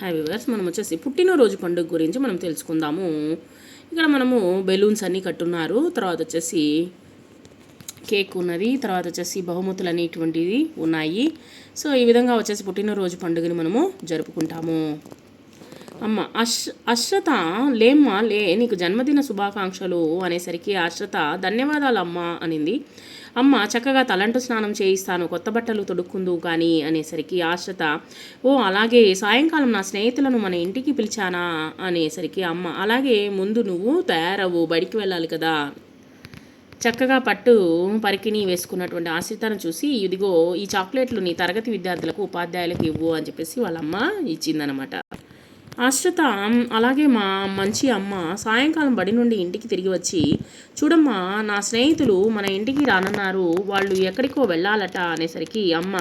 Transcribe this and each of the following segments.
Happy verse మనం వచ్చేసి పుట్టినరోజు పండుగ గురించి మనం తెలుసుకుందాము. ఇక్కడ మనము బెలూన్స్ అన్నీ కట్టున్నారు. తర్వాత వచ్చేసి కేక్ ఉన్నది. తర్వాత వచ్చేసి బహుమతులు అనేటువంటివి ఉన్నాయి. సో ఈ విధంగా వచ్చేసి పుట్టినరోజు పండుగని మనము జరుపుకుంటాము. అమ్మ అశ్ అశ్రత లేమ్మా లే నీకు జన్మదిన శుభాకాంక్షలు అనేసరికి అశ్రత ధన్యవాదాలు అమ్మ అనింది. అమ్మ చక్కగా తలంటు స్నానం చేయిస్తాను కొత్త బట్టలు తొడుక్కుందు కానీ అనేసరికి ఆశ్రత ఓ అలాగే సాయంకాలం నా స్నేహితులను మన ఇంటికి పిలిచానా? అనేసరికి అమ్మ అలాగే ముందు నువ్వు తయారవు బడికి వెళ్ళాలి కదా. చక్కగా పట్టు పరికిణి వేసుకున్నటువంటి ఆశ్రితను చూసి ఇదిగో ఈ చాక్లెట్లు నీ తరగతి విద్యార్థులకు ఉపాధ్యాయులకు ఇవ్వు అని చెప్పేసి వాళ్ళమ్మ ఇచ్చిందనమాట ఆశ్రిత అలాగే మా మంచి అమ్మ సాయంకాలం బడి నుండి ఇంటికి తిరిగి వచ్చి చూడమ్మా నా స్నేహితులు మన ఇంటికి రానన్నారు. వాళ్ళు ఎక్కడికో వెళ్ళాలట అనేసరికి అమ్మ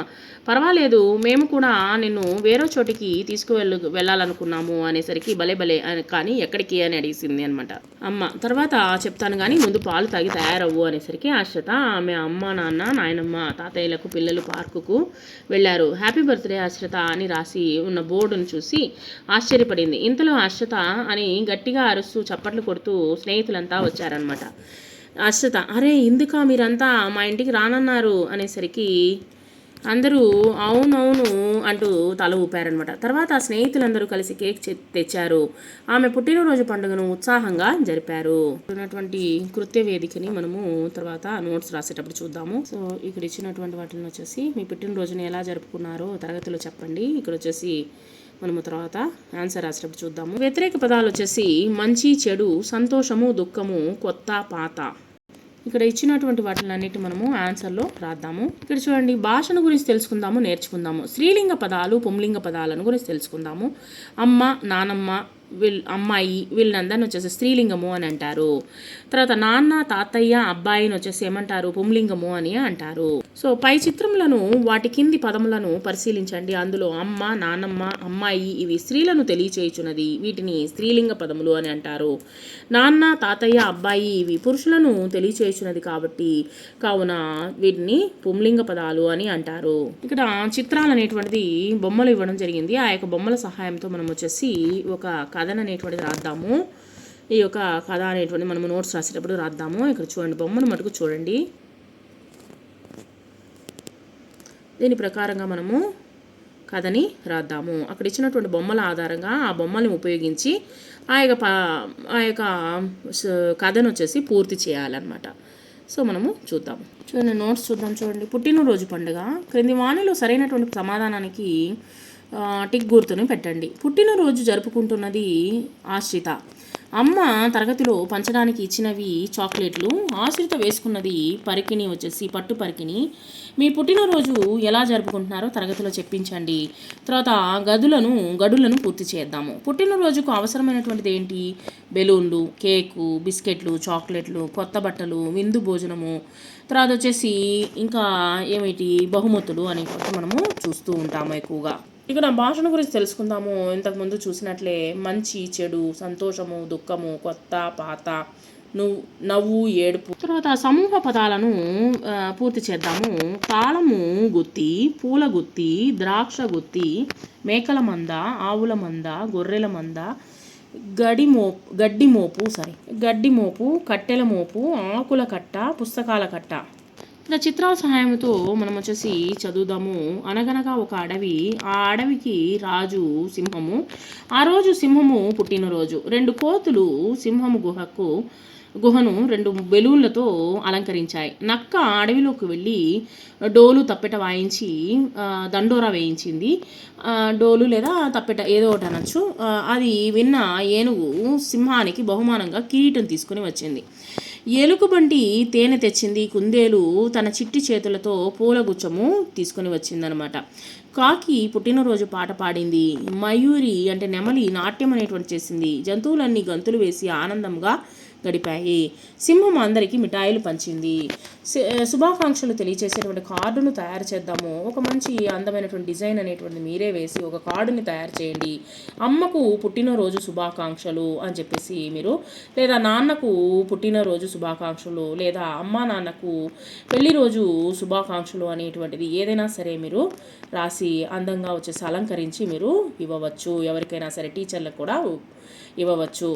పర్వాలేదు మేము కూడా నిన్ను వేరే చోటికి తీసుకువెళ్ళు వెళ్ళాలనుకున్నాము అనేసరికి భలే భలే కానీ ఎక్కడికి అని అడిగింది అనమాట అమ్మ తర్వాత చెప్తాను కానీ ముందు పాలు తాగి తయారవ్వు అనేసరికి ఆశ్రత ఆమె అమ్మ నాన్న నాయనమ్మ తాతయ్యలకు పిల్లలు పార్కుకు వెళ్ళారు. హ్యాపీ బర్త్డే ఆశ్రత అని రాసి ఉన్న బోర్డును చూసి ఆశ్చర్యపడింది. ఇంతలో ఆశ్రత అని గట్టిగా అరుస్తూ చప్పట్లు కొడుతూ స్నేహితులంతా వచ్చారనమాట అశ్వత అరే ఎందుకా మీరంతా మా ఇంటికి రానన్నారు? అనేసరికి అందరూ అవునవును అంటూ తల ఊపారనమాట తర్వాత ఆ స్నేహితులందరూ కలిసి కేక్ తెచ్చారు. ఆమె పుట్టినరోజు పండుగను ఉత్సాహంగా జరిపారు. ఉన్నటువంటి కృత్య వేదికని మనము తర్వాత నోట్స్ రాసేటప్పుడు చూద్దాము. సో ఇక్కడ ఇచ్చినటువంటి వాటిని వచ్చేసి మీ పుట్టినరోజుని ఎలా జరుపుకున్నారో తరగతిలో చెప్పండి. ఇక్కడ వచ్చేసి మనము తర్వాత ఆన్సర్ రాసేటప్పుడు చూద్దాము. వ్యతిరేక పదాలు వచ్చేసి మంచి చెడు సంతోషము దుఃఖము కొత్త పాత. ఇక్కడ ఇచ్చినటువంటి వాటిలన్నిటి మనము ఆన్సర్లో రాద్దాము. ఇక్కడ చూడండి భాషను గురించి తెలుసుకుందాము నేర్చుకుందాము. స్త్రీలింగ పదాలు పుంలింగ పదాలను గురించి తెలుసుకుందాము. అమ్మ నానమ్మ వీళ్ళ అమ్మాయి వీళ్ళందరిని వచ్చేసి స్త్రీలింగము అని అంటారు. తర్వాత నాన్న తాతయ్య అబ్బాయిని వచ్చేసి ఏమంటారు? పుంలింగము అని అంటారు. సో పై చిత్రములను వాటి కింది పదములను పరిశీలించండి. అందులో అమ్మ నానమ్మ అమ్మాయి ఇవి స్త్రీలను తెలియచేయుచున్నది. వీటిని స్త్రీలింగ పదములు అని అంటారు. నాన్న తాతయ్య అబ్బాయి ఇవి పురుషులను తెలియచేయుచున్నది కాబట్టి కావున వీటిని పుంలింగ పదాలు అని అంటారు. ఇక్కడ చిత్రాలు అనేటువంటిది బొమ్మలు ఇవ్వడం జరిగింది. ఆ యొక్క బొమ్మల సహాయంతో మనం వచ్చేసి ఒక కథను అనేటువంటిది రాద్దాము. ఈ యొక్క కథ అనేటువంటి మనము నోట్స్ రాసేటప్పుడు రాద్దాము. ఇక్కడ చూడండి బొమ్మను మటుకు చూడండి. దీని ప్రకారంగా మనము కథని రాద్దాము. అక్కడ ఇచ్చినటువంటి బొమ్మల ఆధారంగా ఆ బొమ్మల్ని ఉపయోగించి ఆ యొక్క ప ఆ యొక్క కథను వచ్చేసి పూర్తి చేయాలన్నమాట. సో మనము చూద్దాము చూడండి నోట్స్ చూద్దాం చూడండి. పుట్టినరోజు పండుగ. క్రింది వాణిలో సరైనటువంటి సమాధానానికి టిక్ గుర్తుని పెట్టండి. పుట్టినరోజు జరుపుకుంటున్నది ఆశ్రిత. అమ్మ తరగతిలో పంచడానికి ఇచ్చినవి చాక్లెట్లు ఆశ్రిత వేసుకున్నది పరికిణి వచ్చేసి పట్టు పరికిణి. మీ పుట్టినరోజు ఎలా జరుపుకుంటున్నారో తరగతిలో చెప్పించండి. తర్వాత గదులను గడులను పూర్తి చేద్దాము. పుట్టినరోజుకు అవసరమైనటువంటిది ఏంటి? బెలూన్లు కేకు బిస్కెట్లు చాక్లెట్లు కొత్త బట్టలు విందు భోజనము. తర్వాత వచ్చేసి ఇంకా ఏమిటి? బహుమతులు అనేవి మనము చూస్తూ ఉంటాము ఎక్కువగా. ఇక నా భాషను గురించి తెలుసుకుందాము. ఇంతకుముందు చూసినట్లే మంచి చెడు సంతోషము దుఃఖము కొత్త పాత నువ్వు నవ్వు ఏడుపు. తర్వాత సమూహ పదాలను పూర్తి చేద్దాము. తాళము గుత్తి పూల గుత్తి ద్రాక్ష గుత్తి మేకల మంద ఆవుల మంద గొర్రెల మంద గడి మోపు గడ్డి మోపు సారీ గడ్డి మోపు కట్టెల మోపు ఆకుల కట్ట పుస్తకాల కట్ట. ఇలా చిత్రాల సహాయంతో మనం వచ్చేసి చదువుదాము. అనగనగా ఒక అడవి. ఆ అడవికి రాజు సింహము. ఆ రోజు సింహము పుట్టినరోజు. రెండు కోతులు సింహము గుహకు గుహను రెండు బెలూన్లతో అలంకరించాయి. నక్క అడవిలోకి వెళ్ళి డోలు తప్పెట వాయించి దండోరా వేయించింది. డోలు లేదా తప్పెట ఏదో ఒకటి అనొచ్చు. అది విన్న ఏనుగు సింహానికి బహుమానంగా కిరీటం తీసుకుని వచ్చింది. ఎలుకబంటి తేనె తెచ్చింది కుందేలు తన చిట్టి చేతులతో పూలగుచ్చము తీసుకొని వచ్చిందనమాట. కాకి పుట్టినరోజు పాట పాడింది. మయూరి అంటే నెమలి నాట్యం అనేటువంటి చేసింది. జంతువులన్నీ గంతులు వేసి ఆనందంగా గడిపాయి. సింహం అందరికీ మిఠాయిలు పంచింది. శుభాకాంక్షలు తెలియచేసేటువంటి కార్డును తయారు చేద్దాము. ఒక మంచి అందమైనటువంటి డిజైన్ అనేటువంటి మీరే వేసి ఒక కార్డుని తయారు చేయండి. అమ్మకు పుట్టినరోజు శుభాకాంక్షలు అని చెప్పేసి మీరు లేదా నాన్నకు పుట్టినరోజు శుభాకాంక్షలు లేదా అమ్మా నాన్నకు పెళ్ళి రోజు శుభాకాంక్షలు అనేటువంటిది ఏదైనా సరే మీరు రాసి అందంగా వచ్చేసి అలంకరించి మీరు ఇవ్వవచ్చు. ఎవరికైనా సరే టీచర్లకు కూడా ఇవ్వవచ్చు.